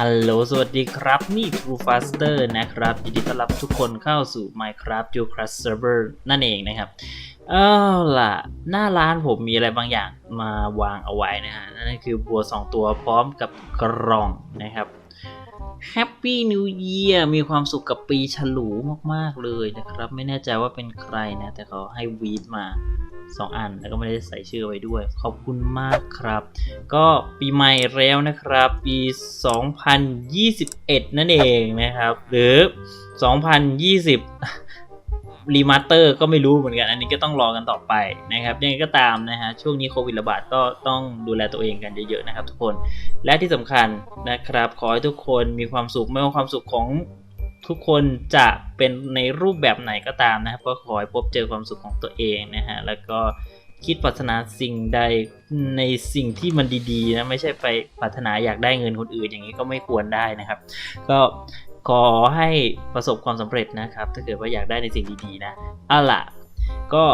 ฮัลโหล สวัสดีครับ นี่ True Faster นะครับยินดีต้อนรับทุกคนเข้าสู่ Minecraft Dual Class Server นั่นเองนะครับ เอาล่ะ หน้าร้านผมมีอะไรบางอย่างมาวางเอาไว้นะฮะ นั่นคือบัว 2 ตัวพร้อมกับกล่องนะครับ Happy New Year มีความสุขกับปีฉลูมาก ๆ เลยนะครับ ไม่แน่ใจว่าเป็นใครนะ แต่เขาให้วีดมา 2 อัน แล้วก็ไม่ได้ใส่ชื่อไว้ด้วย ขอบคุณมากครับ ก็ปีใหม่แล้วนะครับ ปี 2021 นั่นเองนะครับ หรือ 2020 รีมาสเตอร์ก็ไม่รู้เหมือนกัน อันนี้ก็ต้องรอกันต่อไปนะครับยังไงก็ตามนะฮะช่วงนี้โควิดระบาดก็ต้องดูแลตัวเองกันเยอะๆนะครับทุกคนและที่สำคัญนะครับ ขอให้ทุกคนมีความสุขไม่ว่าความสุขของทุกคนจะเป็นในรูปแบบไหนก็ตามนะครับ ก็ขอให้พบเจอความสุขของตัวเองนะฮะแล้วก็คิดปรารถนาสิ่งใดในสิ่งที่มันดีๆนะไม่ใช่ไปปรารถนาอยากได้เงินคนอื่นอย่างนี้ก็ไม่ควรได้นะครับ ก็ ขอให้ประสบความสำเร็จนะครับ ถ้าเกิดว่าอยากได้ในสิ่งดีๆนะเอาล่ะ ก็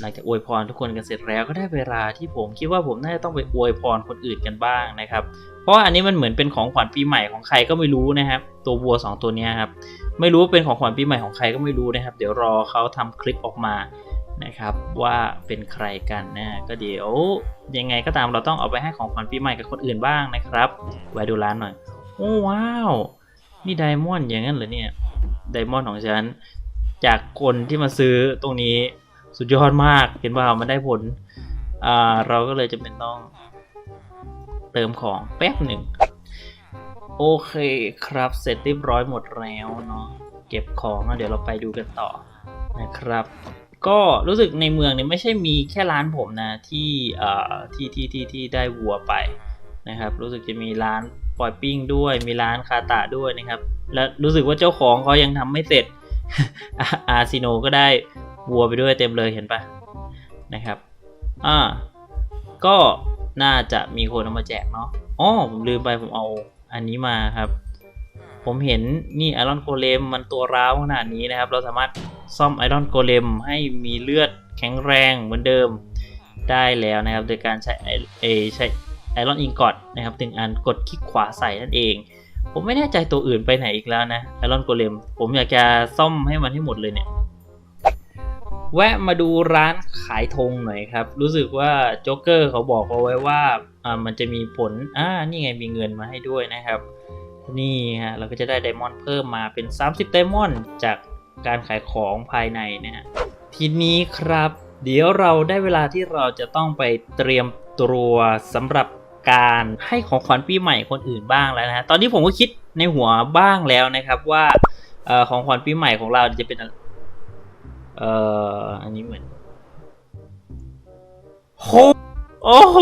หลังจากอวยพรทุกคนกันเสร็จแล้วก็ได้เวลาที่ผมคิดว่าผมน่าจะต้องไปอวยพรคนอื่นกันบ้างนะครับ เพราะว่าอันนี้มันเหมือนเป็นของขวัญปีใหม่ของใครก็ไม่รู้นะครับ ตัววัว 2 ตัวนี้ครับไม่รู้ว่าเป็นของขวัญปีใหม่ของใครก็ไม่รู้นะครับ เดี๋ยวรอเขาทำคลิปออกมานะครับว่าเป็นใครกันนะก็เดี๋ยวยังไงก็ตามเราต้องเอาไปให้ของขวัญปีใหม่กับคนอื่นบ้างนะครับไว้ดูร้านหน่อยโอ้ว้าว นี่ไดมอนด์อย่างนั้นเหรอเนี่ยไดมอนด์ของฉัน จากคนที่มาซื้อตรงนี้สุดยอดมากเห็นว่ามันได้ผลอ่าเราก็เลยจะเป็นต้องเติมของแป๊บหนึ่ง โอเคครับเสร็จเรียบร้อยหมดแล้วเนาะเก็บของแล้วเดี๋ยวเราไปดูกันต่อนะครับ ก็รู้สึกในเมืองนี่ไม่ใช่มีแค่ร้านผมนะที่อ่อที่ที่ที่ที่ได้วัวไป นะครับ รู้สึกจะมีร้านปล่อยปิ้งด้วย มีร้านคาตาด้วยนะครับ และรู้สึกว่าเจ้าของเขายังทำไม่เสร็จ อาซิโนก็ได้วัวไปด้วยเต็มเลยเห็นปะนะครับ อ่า ก็น่าจะมีคนเอามาแจกเนาะอ๋อผมลืมไปผมเอาอันนี้มาครับ ผมเห็นนี่ไอรอนโกเลมมันตัวร้าวขนาดนี้นะครับ เราสามารถซ่อมไอรอนโกเลมให้มีเลือดแข็งแรงเหมือนเดิมได้แล้วนะครับ โดยการใช้ไอเอใช้ ไอรอนอิงกอดนะครับถึงอันกดคลิกขวาใส่นั่นเอง ผมไม่แน่ใจตัวอื่นไปไหนอีกแล้วนะไอรอนโกเลมผมอยากจะซ่อมให้มันให้หมดเลยเนี่ย แวะมาดูร้านขายธงหน่อยครับ รู้สึกว่าโจ๊กเกอร์เขาบอกเอาไว้ว่าอ่ามันจะมีผลอ่านี่ไงมีเงินมาให้ด้วยนะครับนี่ฮะเราก็จะได้ไดมอนด์เพิ่มมาเป็น 30 ไดมอนด์จากการขายของภายในนะฮะทีนี้ครับ เดี๋ยวเราได้เวลาที่เราจะต้องไปเตรียมตัวสำหรับ การให้ของขวัญปีใหม่คนอื่นบ้างแล้วนะฮะตอนนี้ผมก็คิดในหัวบ้างแล้วนะครับว่าเอ่อของขวัญปีใหม่ของเราจะเป็นเอ่ออันนี้เหมือนโหโอ้โห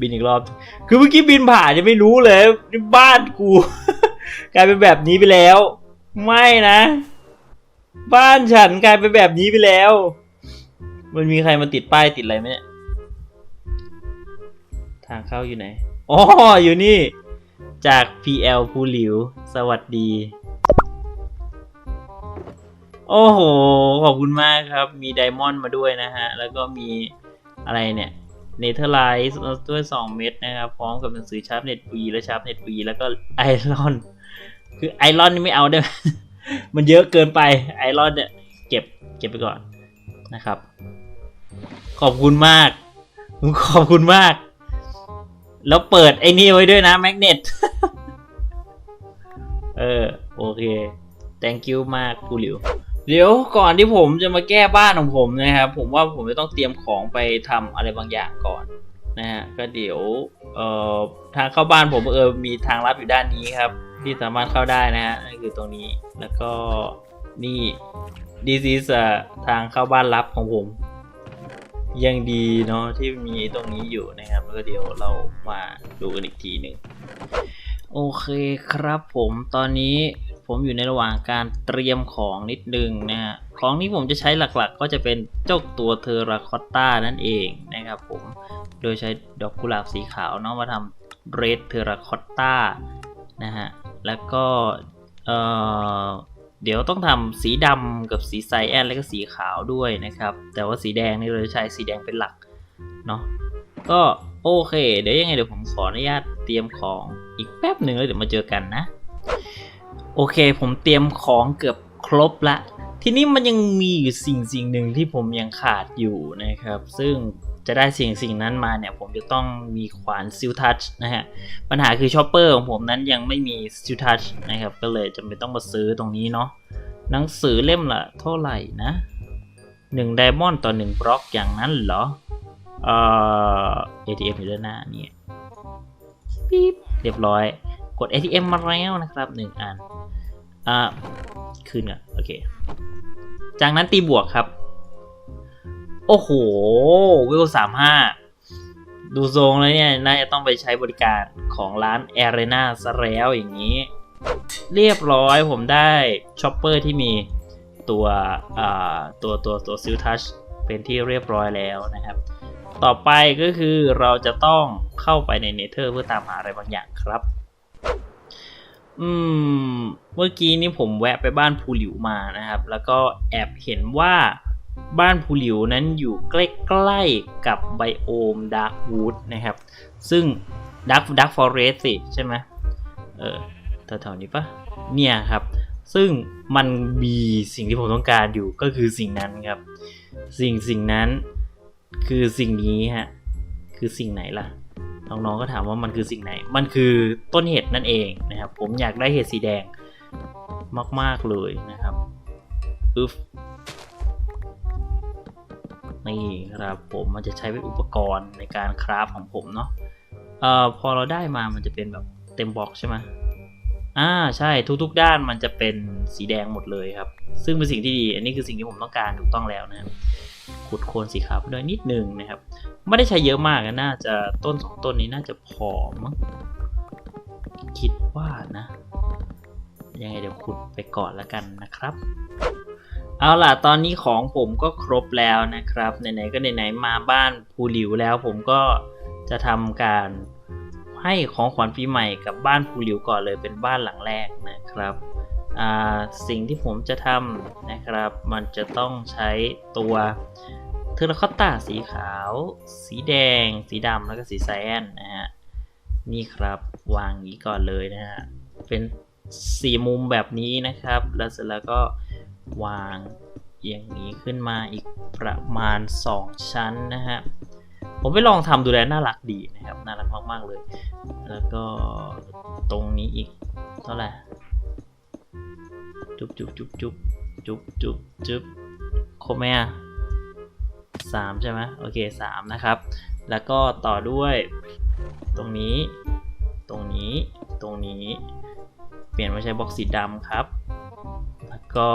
บินอีกรอบ คือเมื่อกี้บินผ่านยังไม่รู้เลยนี่บ้านกู กลายเป็นแบบนี้ไปแล้ว ไม่นะ บ้านฉันกลายเป็นแบบนี้ไปแล้ว มันมีใครมาติดป้ายติดอะไรไหมเนี่ย ทางเข้าอยู่ไหน อ๋อ อยู่นี่ จาก PL ภูหลิว สวัสดี โอ้โห ขอบคุณมากครับ มีไดมอนด์มาด้วยนะฮะ แล้วก็มีอะไรเนี่ยเนเธอร์ไลท์ด้วย 2 เม็ดนะครับ พร้อมกับหนังสือชาร์ปเน็ตวีและชาร์ปเน็ตวีแล้วก็ไอรอน คือไอรอนนี่ไม่เอาได้ไหมมันเยอะเกินไปไอรอนเนี่ยเก็บเก็บไปก่อนนะครับ ขอบคุณมาก ขอบคุณมาก แล้วเปิดไอ้นี่ไว้ด้วยนะแมกเนตเออ โอเค thank you มากกูหลิวเดี๋ยวก่อนที่ผมจะมาแก้บ้านของผมนะครับผมว่าผมจะต้องเตรียมของไปทำอะไรบางอย่างก่อนนะฮะก็เดี๋ยวเอ่อทางเข้าบ้านผมเออมีทางลับอยู่ด้านนี้ครับ ที่สามารถเข้าได้นะฮะนั่นคือตรงนี้แล้วก็นี่ this is อะทางเข้าบ้านลับของผม ยังดีเนาะที่มีตรงนี้อยู่นะครับ แล้วก็เดี๋ยวเรามาดูกันอีกทีหนึ่งโอเคครับผมตอนนี้ผมอยู่ในระหว่างการเตรียมของนิดนึงนะฮะของที่ผมจะใช้หลักๆ ก็จะเป็นเจ้าตัวเทอราคอตตานั่นเองนะครับผมโดยใช้ดอกกุหลาบสีขาวเนาะมาทำเรดเทอราคอตตานะฮะแล้วก็เอ่อ เดี๋ยวต้องทำสีดำกับสีไซแอนแล้วก็สีขาวด้วยนะครับ แต่ว่าสีแดงนี่เราจะใช้สีแดงเป็นหลักเนาะก็โอโอเค เดี๋ยวยังไงเดี๋ยวผมขออนุญาตเตรียมของอีกแป๊บหนึ่งแล้วเดี๋ยวมาเจอกันนะ โอเค ผมเตรียมของเกือบครบละ ทีนี้มันยังมีอยู่สิ่งสิ่งหนึ่งที่ผมยังขาดอยู่นะครับ ซึ่ง จะได้สิ่งสิ่งนั้นมาเนี่ย ผมจะต้องมีขวานซิลทัชนะฮะ ปัญหาคือชอปเปอร์ของผมนั้นยังไม่มีซิลทัชนะครับ ก็เลยจำเป็นต้องมาซื้อตรงนี้เนาะหนังสือเล่มละเท่าไหร่นะหนึ่งไดมอนด์ต่อหนึ่งบล็อกอย่างนั้นเหรอ เอ่อ ATM อยู่ด้านหน้านี่ปี๊บเรียบร้อย กด ATM มาแล้วนะครับหนึ่งอัน อ่า คืนก่อนโอเค จากนั้นตีบวกครับ โอ้โหเวลสามห้าดูทรงแล้วเนี่ยน่าจะต้องไปใช้บริการของร้าน a r e n a ซะแล้วอย่างนี้ เรียบร้อยผมได้ช็อปเปอร์ที่มีตัวอ่าตัวตัวตัวซิลทัชเป็นที่เรียบร้อยแล้วนะครับ ต่อไปก็คือเราจะต้องเข้าไปในเนเธอร์เพื่อตามหาอะไรบางอย่างครับ อืม เมื่อกี้นี้ผมแวะไปบ้านภูหลิวมานะครับ แล้วก็แอบเห็นว่า บ้านภูหลิวนั้นอยู่ใกล้ๆกับไบโอมดาร์กวูดนะครับ ซึ่งดาร์กดาร์กฟอเรสสิใช่ไหมเออแถวๆนี้ปะเนี่ยครับ ซึ่งมันมีสิ่งที่ผมต้องการอยู่ก็คือสิ่งนั้นครับ สิ่งสิ่งนั้นคือสิ่งนี้ฮะ คือสิ่งไหนล่ะ น้องๆก็ถามว่ามันคือสิ่งไหน มันคือต้นเห็ดนั่นเองนะครับ ผมอยากได้เห็ดสีแดงมากๆเลยนะครับอึฟ นี่ครับผมมันจะใช้เป็นอุปกรณ์ในการคราฟของผมเนาะเอ่อพอเราได้มามันจะเป็นแบบเต็มบ็อกใช่ไหมอ่าใช่ทุกๆด้านมันจะเป็นสีแดงหมดเลยครับ ซึ่งเป็นสิ่งที่ดี อันนี้คือสิ่งที่ผมต้องการถูกต้องแล้วนะครับขุดโคนสีขาวไปด้วยนิดนึงนะครับ ไม่ได้ใช้เยอะมากนะน่าจะต้นสองต้นนี้น่าจะพอมั้งคิดว่านะ ยังไงเดี๋ยวขุดไปก่อนแล้วกันนะครับ เอาล่ะตอนนี้ของผมก็ครบแล้วนะครับไหนๆก็ไหนๆมาบ้านภูหลิวแล้ว ผมก็จะทำการให้ของขวัญปีใหม่กับบ้านภูหลิวก่อนเลยเป็นบ้านหลังแรกนะครับสิ่งที่ผมจะทำนะครับ มันจะต้องใช้ตัวเทอร์คอตตาสีขาว สีแดง สีดำแล้วก็สีแซนนะฮะนี่ครับวางอย่างนี้ก่อนเลยนะฮะเป็นสี่มุมแบบนี้นะครับ แล้วเสร็จแล้วก็ วางอย่างนี้ขึ้นมาอีกประมาณ 2 ชั้นนะฮะ ผมไปลองทำดูแลน่ารักดีนะครับ น่ารักมาก ๆ เลย แล้วก็ตรงนี้อีกเท่าไหร่จุบจุบจุบจุบจุบจุบจุบครบไหมอะสามใช่ไหมโอเคสามนะครับ แล้วก็ต่อด้วยตรงนี้ ตรงนี้ ตรงนี้ เปลี่ยนมาใช้บล็อกสีดำครับ ก็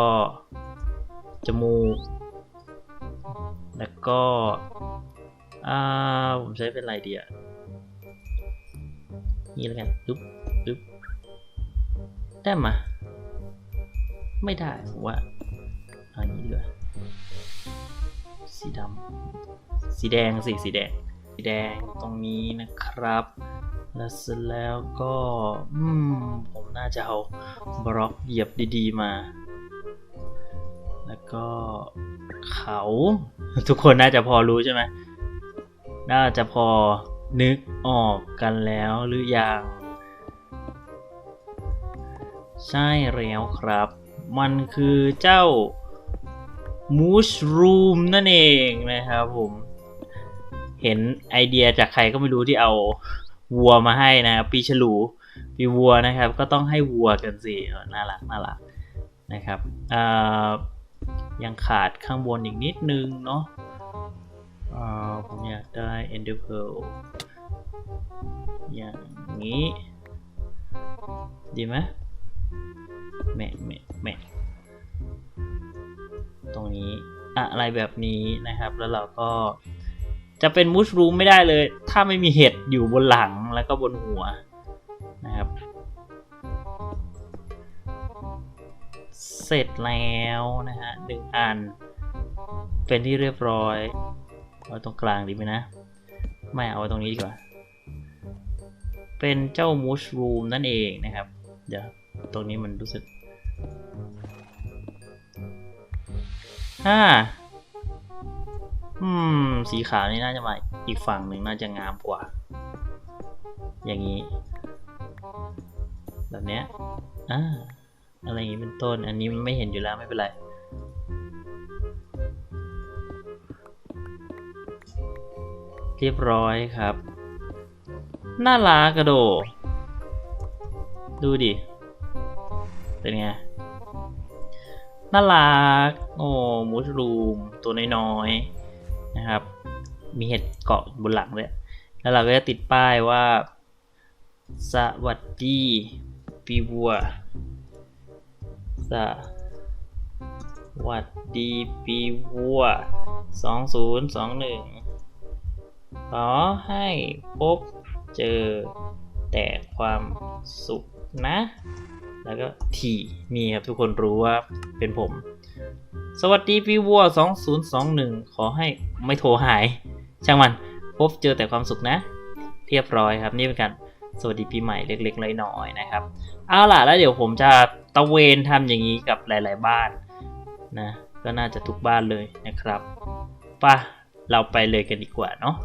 จมูก แล้วก็ อ่า ผมใช้เป็นอะไรดีอะนี่แล้วกันปึ๊บปึ๊บได้มา ไม่ได้ผมว่าอันนี้ดีกว่าสีดำสีแดงสิสีแดง สีแดงตรงนี้นะครับ แล้วเสร็จแล้วก็ อืม ผมน่าจะเอาบล็อกเหยียบดีๆมา แล้วก็เขา ทุกคนน่าจะพอรู้ใช่ไหมน่าจะพอนึกออกกันแล้วหรือยัง ใช่แล้วครับ มันคือเจ้ามูชรูมนั่นเองนะครับผม เห็นไอเดียจากใครก็ไม่รู้ที่เอาวัวมาให้นะครับปีฉลูปีวัวนะครับ ก็ต้องให้วัวกันสิน่ารักน่ารักนะครับอ่า ยังขาดข้างบนอีกนิดนึงเนาะผมอยากได้ Ender Pearl อย่างนี้ ดีไหมแม่แม่แม่ตรงนี้อะไรแบบนี้นะครับ แล้วเราก็จะเป็นมูชรูมไม่ได้เลย ถ้าไม่มีเห็ดอยู่บนหลังแล้วก็บนหัวนะครับ เสร็จแล้วนะฮะหนึ่งอัน เป็นที่เรียบร้อยเอาตรงกลางดีไหมนะ ไม่เอาตรงนี้ดีกว่า เป็นเจ้ามูชรูมนั่นเองนะครับ เดี๋ยวตรงนี้มันรู้สึกฮ่าอืม สีขาวนี่น่าจะมาอีกฝั่งหนึ่งน่าจะงามกว่า อย่างนี้ แบบเนี้ยอ่า อะไรอย่างนี้เป็นต้น อันนี้มันไม่เห็นอยู่แล้วไม่เป็นไร เรียบร้อยครับ น่ารักกระโดดดูดิ เป็นไง น่ารัก โอ้มูสรูม ตัวน้อยๆ นะครับ มีเห็ดเกาะบนหลังด้วยแล้วเราก็จะติดป้ายว่า สวัสดีปีวัว สวัสดีปีวัวสองศูนย์สองหนึ่งขอให้พบเจอแต่ความสุขนะ แล้วก็ทีมีครับทุกคนรู้ว่าเป็นผม สวัสดีพี่วัว 2021 ขอให้ไม่โทรหาย ช่างมันพบเจอแต่ความสุขนะ เรียบร้อยครับนี่เป็นการสวัสดีปีใหม่เล็กๆน้อยๆนะครับ เอาล่ะแล้วเดี๋ยวผมจะ ตะเวนทำอย่างนี้กับหลาย ๆ บ้านนะก็น่าจะทุกบ้านเลยนะครับป่ะเราไปเลยกันดีกว่าเนาะ